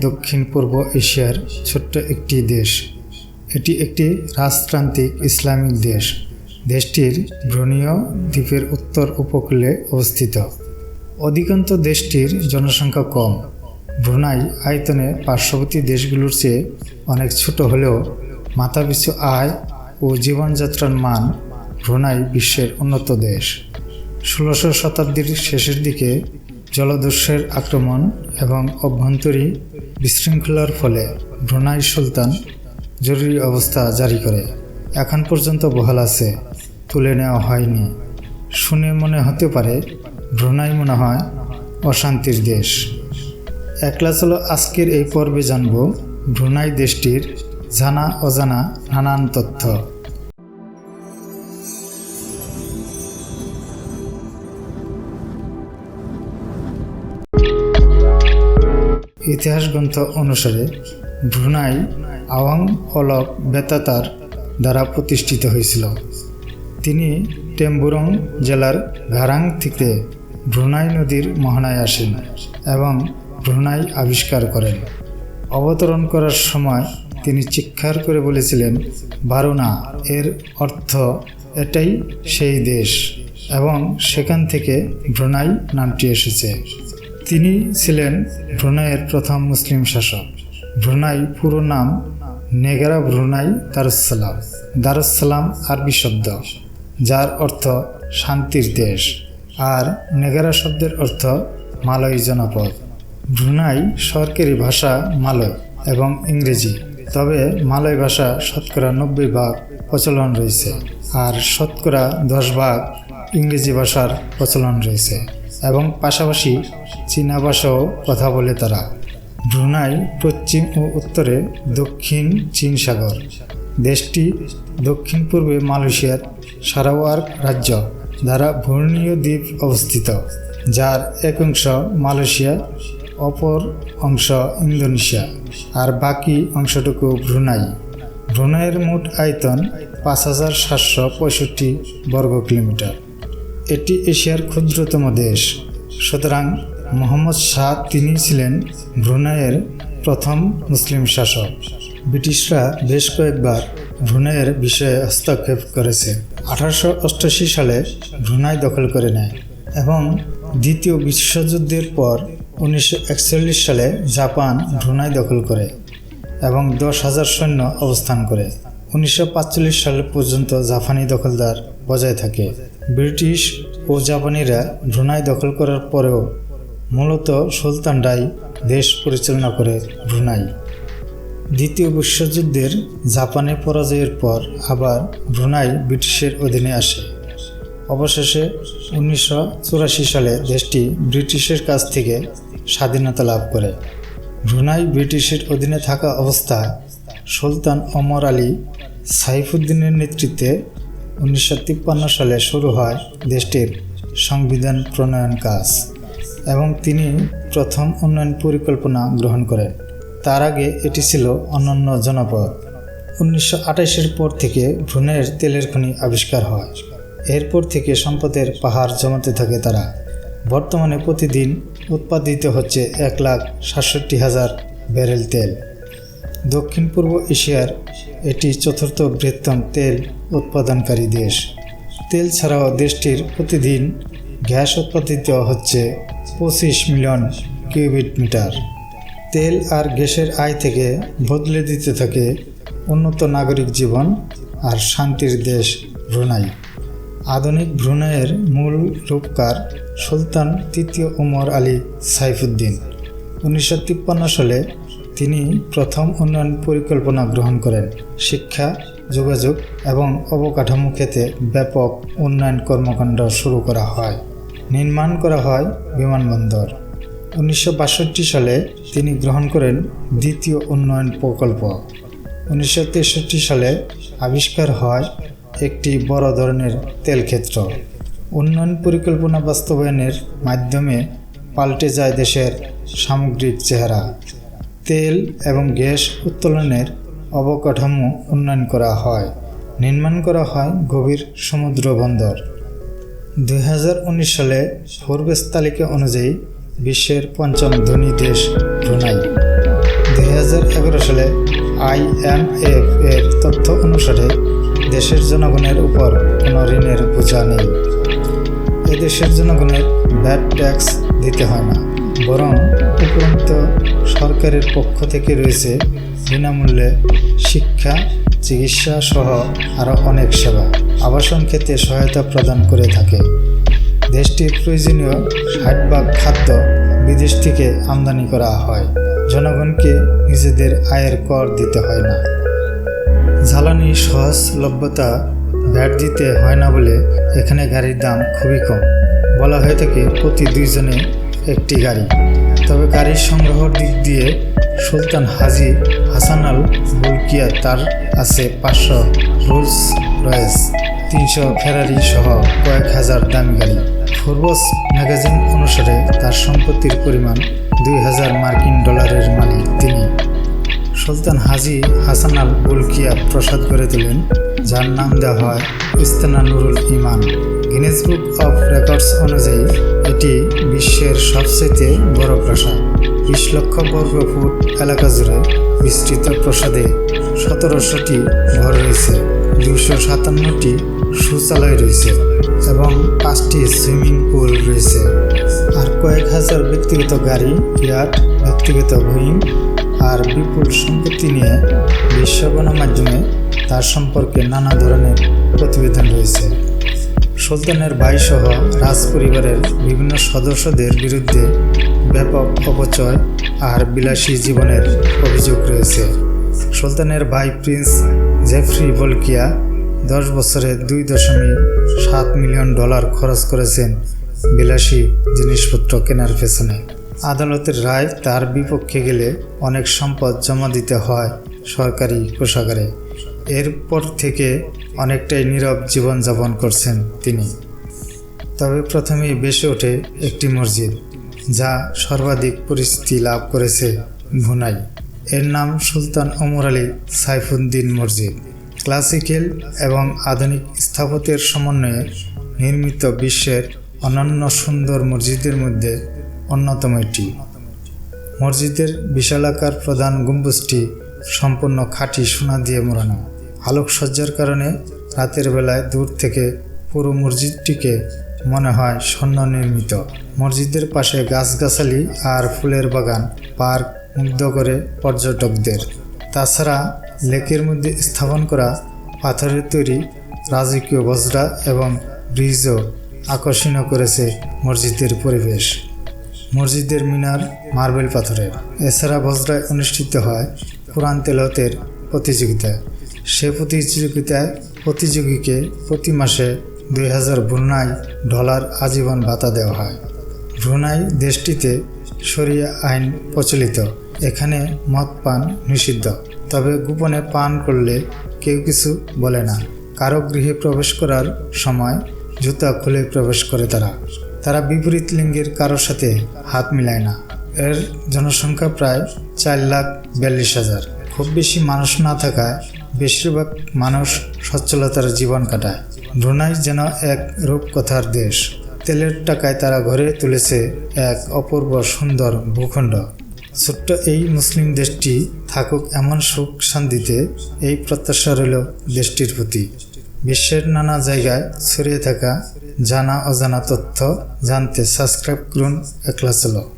দক্ষিণ পূর্ব এশিয়ার ছোট্ট একটি দেশ। এটি একটি রাজতান্ত্রিক ইসলামিক দেশ। দেশটির ব্রুনীয় দ্বীপের উত্তর উপকূলে অবস্থিত। অধিকাংশ দেশটির জনসংখ্যা কম। ব্রুনাই আয়তনে পার্শ্ববর্তী দেশগুলোর চেয়ে অনেক ছোট হলেও মাথাপিছু আয় ও জীবনযাত্রার মান ব্রুনাই বিশ্বের উন্নত দেশ। ষোলোশো শতাব্দীর শেষের দিকে জলদস্যের আক্রমণ এবং অভ্যন্তরীণ বিশৃঙ্খলার ফলে ব্রুনাই সুলতান জরুরি অবস্থা জারি করে। এখন পর্যন্ত বহাল আছে, তুলে নেওয়া হয়নি। শুনে মনে হতে পারে, ব্রুনাই মনে হয় অশান্তির দেশ। একলা চলো আজকের এই পর্বে জানব ব্রুনাই দেশটির জানা অজানা নানান তথ্য। ইতিহাস গ্রন্থ অনুসারে ব্রুনাই আওয়াং অলক বেতাতার দ্বারা প্রতিষ্ঠিত হয়েছিল। তিনি টেম্বুরং জেলার ঘারাং থেকে ব্রুনাই নদীর মোহনায় আসেন এবং ব্রুনাই আবিষ্কার করেন। অবতরণ করার সময় তিনি চিৎকার করে বলেছিলেন বারুনা এর অর্থ এটাই সেই দেশ এবং সেখান থেকে ব্রুনাই নামটি এসেছে। তিনি ছিলেন ব্রুনাইয়ের প্রথম মুসলিম শাসক। ব্রুনাই পুরো নাম নেগারা ব্রুনাই দারুসালাম দারুসালাম আরবি শব্দ, যার অর্থ শান্তির দেশ, আর নেগারা শব্দের অর্থ মালয় জনপদ। ব্রুনাই সরকারি ভাষা মালয় এবং ইংরেজি, তবে মালয় ভাষা শতকরা নব্বই ভাগ প্রচলন রয়েছে, আর শতকরা দশ ভাগ ইংরেজি ভাষার প্রচলন রয়েছে। এবং পাশাপাশি চীনা ভাষাও কথা বলে তারা। ব্রুনাই পশ্চিম ও উত্তরে দক্ষিণ চীন সাগর। দেশটি দক্ষিণ পূর্বে মালয়েশিয়ার সারাওয়ার রাজ্য দ্বারা ভূর্ণীয় দ্বীপ অবস্থিত, যার এক অংশ মালয়েশিয়া অপর অংশ ইন্দোনেশিয়া। আর বাকি অংশটুকু ব্রুনাই। ব্রুনাইয়ের মোট আয়তন পাঁচ হাজার সাতশো পঁয়ষট্টি বর্গ কিলোমিটার। এটি এশিয়ার ক্ষুদ্রতম দেশ। সুতরাং মোহাম্মদ শাহ তিনি ছিলেন ব্রুনাইয়ের প্রথম মুসলিম শাসক। ব্রিটিশরা বেশ কয়েকবার ব্রুনাইয়ের বিষয়ে হস্তক্ষেপ করেছে। আঠারোশো সালে ব্রুনাই দখল করে নেয় এবং দ্বিতীয় বিশ্বযুদ্ধের পর উনিশশো একচল্লিশ সালে জাপান ব্রুনাই দখল করে এবং দশ হাজার সৈন্য অবস্থান করে। উনিশশো সাল পর্যন্ত জাপানি দখলদার বজায় থাকে। ব্রিটিশ ও জাপানিরা ব্রুনাই দখল করার পরেও মূলত সুলতানরাই দেশ পরিচালনা করে ব্রুনাই দ্বিতীয় বিশ্বযুদ্ধের জাপানে পরাজয়ের পর আবার ব্রুনাই ব্রিটিশের অধীনে আসে। অবশেষে উনিশশো চুরাশি সালে দেশটি ব্রিটিশের কাছ থেকে স্বাধীনতা লাভ করে। ব্রুনাই ব্রিটিশের অধীনে থাকা অবস্থায় সুলতান অমর আলী সাইফুদ্দিনের নেতৃত্বে উনিশশো তিপ্পান্ন সালে শুরু হয় দেশটির সংবিধান প্রণয়ন কাজ এবং তিনি প্রথম উন্নয়ন পরিকল্পনা গ্রহণ করেন। তার আগে এটি ছিল অনন্য জনপদ। উনিশশো আঠাশের পর থেকে ভ্রূণের তেলের খনি আবিষ্কার হয়। এরপর থেকে সম্পদের পাহাড় জমাতে থাকে তারা। বর্তমানে প্রতিদিন উৎপাদিত হচ্ছে এক লাখ সাতষট্টি হাজার ব্যারেল তেল। দক্ষিণ পূর্ব এশিয়ার এটি চতুর্থ বৃহত্তম তেল উৎপাদনকারী দেশ। তেল ছাড়াও দেশটির প্রতিদিন গ্যাস উৎপাদিত হচ্ছে পঁচিশ মিলিয়ন কিউবিক মিটার। তেল আর গ্যাসের আয় থেকে বদলে দিতে থাকে উন্নত নাগরিক জীবন আর শান্তির দেশ ব্রুনাই। আধুনিক ব্রুনাইয়ের মূল রূপকার সুলতান তৃতীয় উমর আলী সাইফুদ্দিন। উনিশশো তিপ্পান্ন সালে তিনি প্রথম উন্নয়ন পরিকল্পনা গ্রহণ করেন। শিক্ষা, যোগাযোগ এবং অবকাঠামো ক্ষেত্রে ব্যাপক উন্নয়ন কর্মকাণ্ড শুরু করা হয়। নির্মাণ করা হয় বিমানবন্দর। উনিশশো বাষট্টি সালে তিনি গ্রহণ করেন দ্বিতীয় উন্নয়ন প্রকল্প। উনিশশো তেষট্টি সালে আবিষ্কার হয় একটি বড় ধরনের তেল ক্ষেত্র। উন্নয়ন পরিকল্পনা বাস্তবায়নের মাধ্যমে পাল্টে যায় দেশের সামগ্রিক চেহারা। তেল এবং গ্যাস উত্তোলনের অবকাঠামো উন্নয়ন করা হয়। নির্মাণ করা হয় গভীর সমুদ্র বন্দর। দুই হাজার উনিশ সালে ফোরবেস তালিকা অনুযায়ী বিশ্বের পঞ্চম ধনী দেশ ব্রুনাই। দুই সালে আইএমএফ এর তথ্য অনুসারে দেশের জনগণের উপর কোনো ঋণের বোঝা নেই। এদেশের জনগণের ভ্যাট ট্যাক্স দিতে হয় না, বরং উপরন্ত সরকারের পক্ষ থেকে রয়েছে। বিনামূল্যে শিক্ষা, চিকিৎসা সহ আরও অনেক সেবা, আবাসন ক্ষেত্রে সহায়তা প্রদান করে থাকে। দেশটির প্রয়োজনীয় ষাট ভাগ খাদ্য বিদেশ থেকে আমদানি করা হয়। জনগণকে নিজেদের আয়ের কর দিতে হয় না। জ্বালানি সহজলভ্যতা ভ্যাট দিতে হয় না বলে এখানে গাড়ির দাম খুবই কম। বলা হয়ে থাকে, প্রতি দুইজনে একটি গাড়ি। তবে গাড়ির সংগ্রহর দিক দিয়ে সুলতান হাজি হাসান আল বুলকিয়া তার আছে পাঁচশো রোলস রয়েস, তিনশো ফেরারি সহ কয়েক হাজার দামি গাড়ি। ফোরবস ম্যাগাজিন অনুসারে তার সম্পত্তির পরিমাণ দুই হাজার মার্কিন ডলারের মালিক তিনি। সুলতান হাজি হাসান আল বুলকিয়া প্রসাদ করে তোলেন যার নাম দেওয়া হয় Istana Nurul Iman Guinness book of records অনুযায়ী, এটি বিশ্বের সবচেয়ে বড় প্রাসাদ। বিশ লক্ষ বর্গ ফুট এলাকা জুড়ে বিস্তৃত প্রসাদে সতেরোশোটি ঘর রয়েছে দুশো সাতান্নটি শৌচালয় রয়েছে এবং পাঁচটি সুইমিং পুল রয়েছে। আর কয়েক হাজার ব্যক্তিগত গাড়ি ইয়াট ব্যক্তিগত বোয়িং আর বিপুল সম্পত্তি নিয়ে বিশ্ব গণমাধ্যমে তার সম্পর্কে নানা ধরনের প্রতিবেদন রয়েছে। সুলতানের ভাইসহ রাজ পরিবারের বিভিন্ন সদস্যদের বিরুদ্ধে ব্যাপক অপচয় আর বিলাসী জীবনের অভিযোগ রয়েছে। সুলতানের ভাই প্রিন্স জেফরি বলকিয়া দশ বছরে দুই দশমিক সাত মিলিয়ন ডলার খরচ করেছেন বিলাসী জিনিসপত্র কেনার পেছনে। আদালতের রায় তার বিপক্ষে গেলে অনেক সম্পদ জমা দিতে হয় সরকারি কোষাগারে। এরপর থেকে অনেকটাই নীরব জীবনযাপন করছেন তিনি। তবে প্রথমেই বেশি ওঠে একটি মসজিদ, যা সর্বাধিক পরিস্থিতি লাভ করেছে ভুনাই এর নাম সুলতান ওমর আলী সাইফুদ্দিন মসজিদ। ক্লাসিক্যাল এবং আধুনিক স্থাপত্যের সমন্বয়ে নির্মিত বিশ্বের অনন্য সুন্দর মসজিদের মধ্যে অন্যতম এটি। মসজিদের বিশালাকার প্রধান গম্বুজটি সম্পূর্ণ খাঁটি সোনা দিয়ে মোড়ানো। আলোকসজ্জার কারণে রাতের বেলায় দূর থেকে পুরো মসজিদটিকে মনে হয় স্বর্ণ নির্মিত। মসজিদের পাশে গাছগাছালি আর ফুলের বাগান, পার্ক মুগ্ধ করে পর্যটকদের। তাছাড়া লেকের মধ্যে স্থাপন করা পাথরের তৈরি রাজকীয় বজরা এবং ব্রিজও আকর্ষণীয় করেছে মসজিদের পরিবেশ। মসজিদের মিনার মার্বেল পাথরের এছাড়া বজরায় অনুষ্ঠিত হয় কোরআন তেলতের প্রতিযোগিতা সে প্রতিযোগিতায় প্রতিযোগীকে প্রতি মাসে দুই হাজার ব্রুনাই ডলার আজীবন ভাতা দেওয়া হয়। ব্রুনাই দেশটিতে সরিয়া আইন প্রচলিত। এখানে মদ পান নিষিদ্ধ। তবে গোপনে পান করলে কেউ কিছু বলে না। কারও গৃহে প্রবেশ করার সময় জুতা খুলে প্রবেশ করে তারা। তারা বিপরীত লিঙ্গের কারোর সাথে হাত মিলায় না। এর জনসংখ্যা প্রায় চার লাখ বিয়াল্লিশ হাজার। খুব বেশি মানুষ না থাকায় বেশিরভাগ মানুষ সচ্ছলতার জীবন কাটায়। ব্রুনাই যেন এক রূপকথার দেশ। তেলের টাকায় তারা ঘরে তুলেছে এক অপূর্ব সুন্দর ভূখণ্ড। ছোট্ট এই মুসলিম দেশটি থাকুক এমন সুখ শান্তিতে, এই প্রত্যাশা রইল দেশটির প্রতি। বিশ্বের নানা জায়গায় ছড়িয়ে থাকা জানা অজানা তথ্য জানতে সাবস্ক্রাইব করুন একলা চলো।